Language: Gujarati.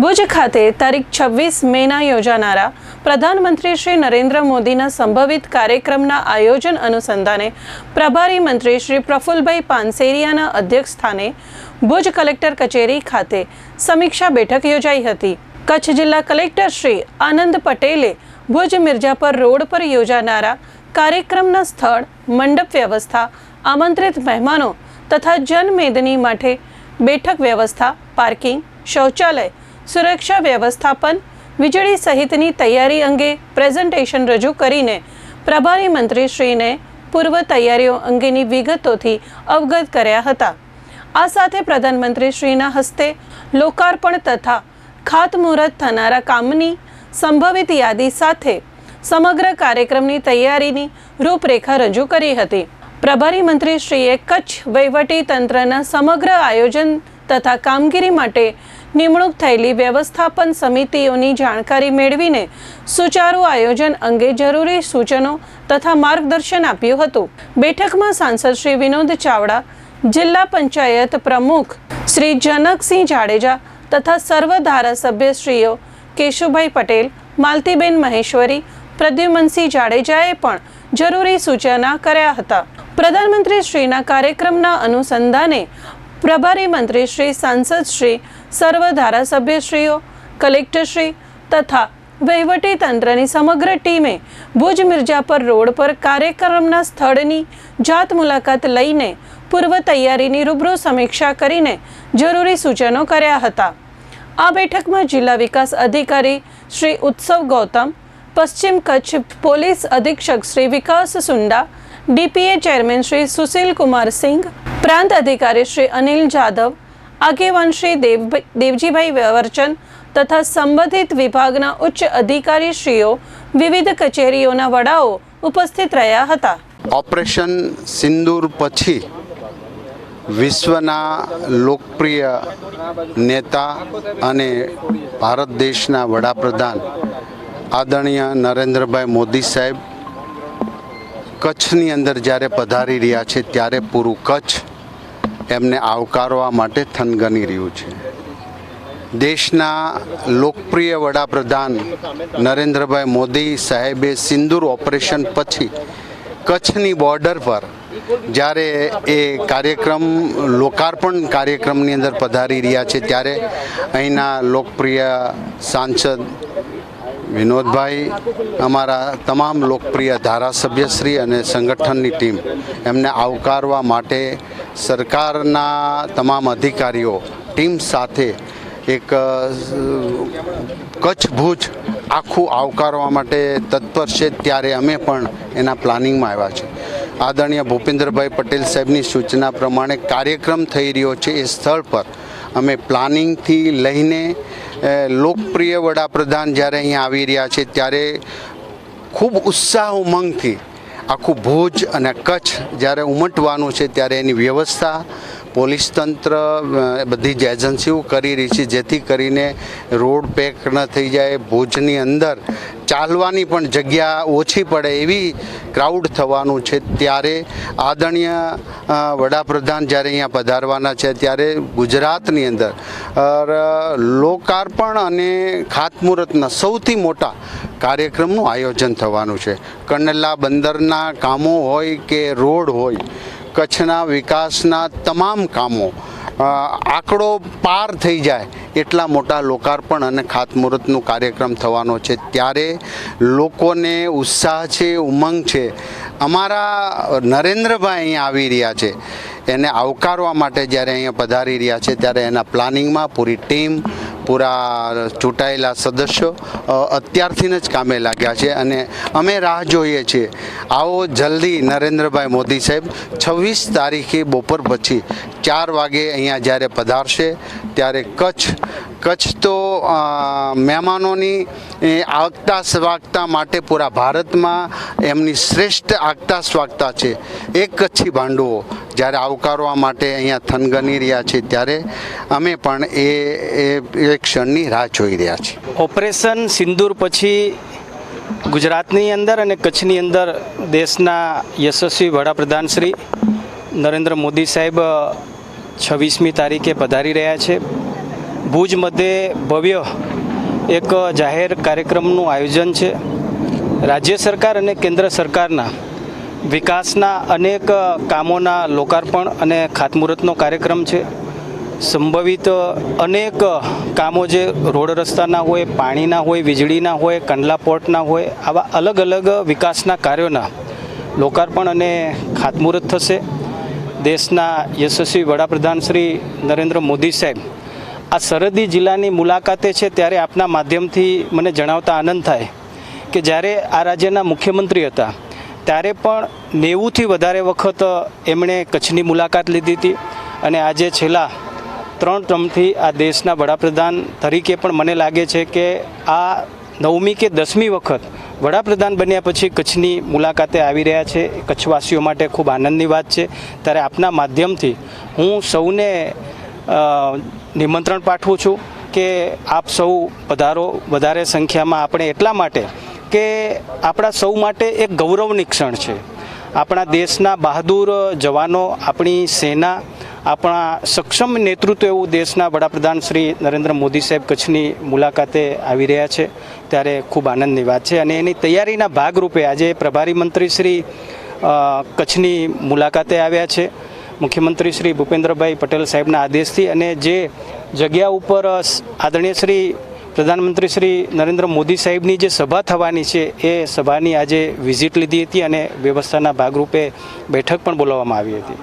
ભુજ ખાતે તારીખ છવ્વીસ મેના યોજાનારા પ્રધાનમંત્રી શ્રી નરેન્દ્ર મોદીના સંભવિત કાર્યક્રમના આયોજન અનુસંધાને પ્રભારી મંત્રી શ્રી પ્રફુલભાઈ પાનસેરિયાના અધ્યક્ષસ્થાને ભુજ કલેક્ટર કચેરી ખાતે સમીક્ષા બેઠક યોજાઈ હતી. કચ્છ જિલ્લા કલેક્ટર શ્રી આનંદ પટેલે ભુજ મિર્જાપર રોડ પર યોજાનારા કાર્યક્રમના સ્થળ, મંડપ વ્યવસ્થા, આમંત્રિત મહેમાનો તથા જનમેદની માટે બેઠક વ્યવસ્થા, પાર્કિંગ, શૌચાલય સુરક્ષા વ્યવસ્થાપન, વીજળી સહિતની તૈયારી અંગે પ્રેઝન્ટેશન રજૂ કરીને પ્રભારી મંત્રીશ્રીને પૂર્વ તૈયારીઓ અંગેની વિગતોથી અવગત કર્યા હતા. આ સાથે પ્રધાનમંત્રીશ્રીના હસ્તે લોકાર્પણ તથા ખાતમુહૂર્ત થનારા કામની સંભવિત યાદી સાથે સમગ્ર કાર્યક્રમની તૈયારીની રૂપરેખા રજૂ કરી હતી. પ્રભારી મંત્રીશ્રીએ કચ્છ વહીવટી તંત્રના સમગ્ર આયોજન તથા કામગીરી માટે નિમણૂક થયેલી વ્યવસ્થાપન સમિતિઓની જાણકારી મેળવીને સુચારુ આયોજન અંગે જરૂરી સૂચનો તથા માર્ગદર્શન આપ્યું હતું. બેઠકમાં સાંસદ શ્રી વિનોદ ચાવડા, જિલ્લા પંચાયત પ્રમુખ શ્રી જનકસિંહ જાડેજા તથા સર્વ ધારાસભ્યશ્રીઓ કેશુભાઈ પટેલ, માલતીબેન મહેશ્વરી, પ્રદ્યુમનસિંહ જાડેજાએ પણ જરૂરી સૂચના કર્યા હતા. પ્રધાનમંત્રી શ્રીના કાર્યક્રમના અનુસંધાને પ્રભારી મંત્રી શ્રી, સાંસદ શ્રી, સર્વ ધારાસભ્યશ્રીઓ, કલેક્ટરશ્રી તથા વહીવટી તંત્રની સમગ્ર ટીમે ભુજ મિર્જાપર રોડ પર કાર્યક્રમના સ્થળની જાત મુલાકાત લઈને પૂર્વ તૈયારીની રૂબરૂ સમીક્ષા કરીને જરૂરી સૂચનો કર્યા હતા. આ બેઠકમાં જિલ્લા વિકાસ અધિકારી શ્રી ઉત્સવ ગૌતમ, પશ્ચિમ કચ્છ પોલીસ અધિક્ષક શ્રી વિકાસ સુંડા, ડીપીએ ચેરમેન શ્રી સુશીલ કુમાર સિંઘ પ્રાંત અધિકારી શ્રી અનિલ જાદવ આગેવાન શ્રી દેવ દેવજીભાઈ વ્યવર્ચન તથા સંબંધિત વિભાગના ઉચ્ચ અધિકારીશ્રીઓ, વિવિધ કચેરીઓના વડાઓ ઉપસ્થિત રહ્યા હતા. ઓપરેશન સિંદૂર પછી વિશ્વના લોકપ્રિય નેતા અને ભારત દેશના વડાપ્રધાન આદરણીય નરેન્દ્રભાઈ મોદી સાહેબ કચ્છની અંદર જ્યારે પધારી રહ્યા છે ત્યારે પૂરું કચ્છ એમને આવકારવા માટે થનગની રહ્યું છે. દેશના લોકપ્રિય વડાપ્રધાન નરેન્દ્રભાઈ મોદી સાહેબે સિંદૂર ઓપરેશન પછી કચ્છની બોર્ડર પર જ્યારે એ કાર્યક્રમ, લોકાર્પણ કાર્યક્રમની અંદર પધારી રહ્યા છે, ત્યારે અહીંના લોકપ્રિય સાંસદ વિનોદભાઈ, અમારા તમામ લોકપ્રિય ધારાસભ્યશ્રી અને સંગઠનની ટીમ એમને આવકારવા માટે સરકારના તમામ અધિકારીઓ, ટીમ સાથે એક કચ્છ ભુજ આખું આવકારવા માટે તત્પર છે, ત્યારે અમે પણ એના પ્લાનિંગમાં આવ્યા છે આદરણીય ભૂપેન્દ્રભાઈ પટેલ સાહેબની સૂચના પ્રમાણે કાર્યક્રમ થઈ રહ્યો છે, એ સ્થળ પર. અમે પ્લાનિંગથી લઈને લોકપ્રિય વડાપ્રધાન જ્યારે અહીંયા આવી રહ્યા છે, ત્યારે ખૂબ ઉત્સાહ ઉમંગથી આખું ભુજ અને કચ્છ જ્યારે ઉમટવાનું છે ત્યારે એની વ્યવસ્થા પોલીસ તંત્ર બધી જ એજન્સીઓ કરી રહી છે, જેથી કરીને રોડ પેક ન થઈ જાય, ભુજની અંદર ચાલવાની પણ જગ્યા ઓછી પડે એવી ક્રાઉડ થવાનું છે. ત્યારે આદરણીય વડાપ્રધાન જ્યારે અહીંયા પધારવાના છે, ત્યારે ગુજરાતની અંદર લોકાર્પણ અને ખાતમુહૂર્તના સૌથી મોટા કાર્યક્રમનું આયોજન થવાનું છે. કંડલા બંદરના કામો હોય કે રોડ હોય કચ્છના વિકાસના તમામ કામો આંકડો પાર થઈ જાય એટલા મોટા લોકાર્પણ અને ખાતમુહૂર્તનું કાર્યક્રમ થવાનો છે. ત્યારે લોકોને ઉત્સાહ છે, ઉમંગ છે. અમારા નરેન્દ્રભાઈ અહીંયા આવી રહ્યા છે. એને આવકારવા માટે જ્યારે અહીંયા પધારી રહ્યા છે, ત્યારે એના પ્લાનિંગમાં પૂરી ટીમ પૂરા ચૂંટાયેલા સદસ્યો અત્યારથી જ કામે લાગ્યા છે અને અમે રાહ જોઈએ છીએ. આવો જલ્દી નરેન્દ્રભાઈ મોદી સાહેબ, છવ્વીસ તારીખે બપોર પછી ચાર વાગે અહીંયા જ્યારે પધારશે, ત્યારે કચ્છ કચ્છ તો મહેમાનોની આગતા સ્વાગતા માટે પૂરા ભારતમાં એમની શ્રેષ્ઠ આગતા સ્વાગતા છે. એક કચ્છી ભાંડુઓ. જ્યારે આવકારવા માટે અહીંયા થનગની રહ્યા છે, ત્યારે અમે પણ એ, એ- ક્ષણની રાહ જોઈ રહ્યા છીએ. ઓપરેશન સિંદૂર પછી ગુજરાતની અંદર અને કચ્છની અંદર દેશના યશસ્વી વડાપ્રધાન શ્રી નરેન્દ્ર મોદી સાહેબ છવ્વીસમી તારીખે પધારી રહ્યા છે. ભુજ મધ્યે ભવ્ય એક જાહેર કાર્યક્રમનું આયોજન છે. રાજ્ય સરકાર અને કેન્દ્ર સરકારના વિકાસના અનેક કામોના લોકાર્પણ અને ખાતમુહૂર્તનો કાર્યક્રમ છે. સંભવિત અનેક કામો જે રોડ રસ્તાના હોય, પાણીના હોય, વીજળીના હોય, કંડલા પોર્ટના હોય, આવા અલગ અલગ વિકાસના કાર્યોના લોકાર્પણ અને ખાતમુહૂર્ત થશે. દેશના યશસ્વી વડાપ્રધાન શ્રી નરેન્દ્ર મોદી સાહેબ આ સરહદી જિલ્લાની મુલાકાતે છે ત્યારે આપના માધ્યમથી મને જણાવતા આનંદ થાય કે જ્યારે આ રાજ્યના મુખ્યમંત્રી હતા ત્યારે પણ નેવુંથી વધારે વખત એમણે કચ્છની મુલાકાત લીધી હતી અને આજે છેલ્લા ત્રણ ટર્મથી આ દેશના વડાપ્રધાન તરીકે પણ મને લાગે છે કે આ નવમી કે દસમી વખત વડાપ્રધાન બન્યા પછી કચ્છની મુલાકાતે આવી રહ્યા છે. કચ્છવાસીઓ માટે ખૂબ આનંદની વાત છે. ત્યારે આપના માધ્યમથી હું સૌને નિમંત્રણ પાઠવું છું કે આપ સૌ વધારો વધારે સંખ્યામાં આપણે એટલા માટે કે આપણા સૌ માટે એક ગૌરવની ક્ષણ છે. આપણા દેશના બહાદુર જવાનો, આપણી સેના, આપણા સક્ષમ નેતૃત્વ એવું દેશના વડાપ્રધાન શ્રી નરેન્દ્ર મોદી સાહેબ કચ્છની મુલાકાતે આવી રહ્યા છે. ત્યારે ખૂબ આનંદની વાત છે અને એની તૈયારીના ભાગરૂપે આજે પ્રભારી મંત્રી શ્રી કચ્છની મુલાકાતે આવ્યા છે. મુખ્યમંત્રી શ્રી ભૂપેન્દ્રભાઈ પટેલ સાહેબના આદેશથી અને જે જગ્યા ઉપર આદરણીય શ્રી પ્રધાનમંત્રી શ્રી નરેન્દ્ર મોદી સાહેબની જે સભા થવાની છે, એ સભાની આજે વિઝિટ લીધી હતી અને વ્યવસ્થાના ભાગરૂપે બેઠક પણ બોલાવવામાં આવી હતી.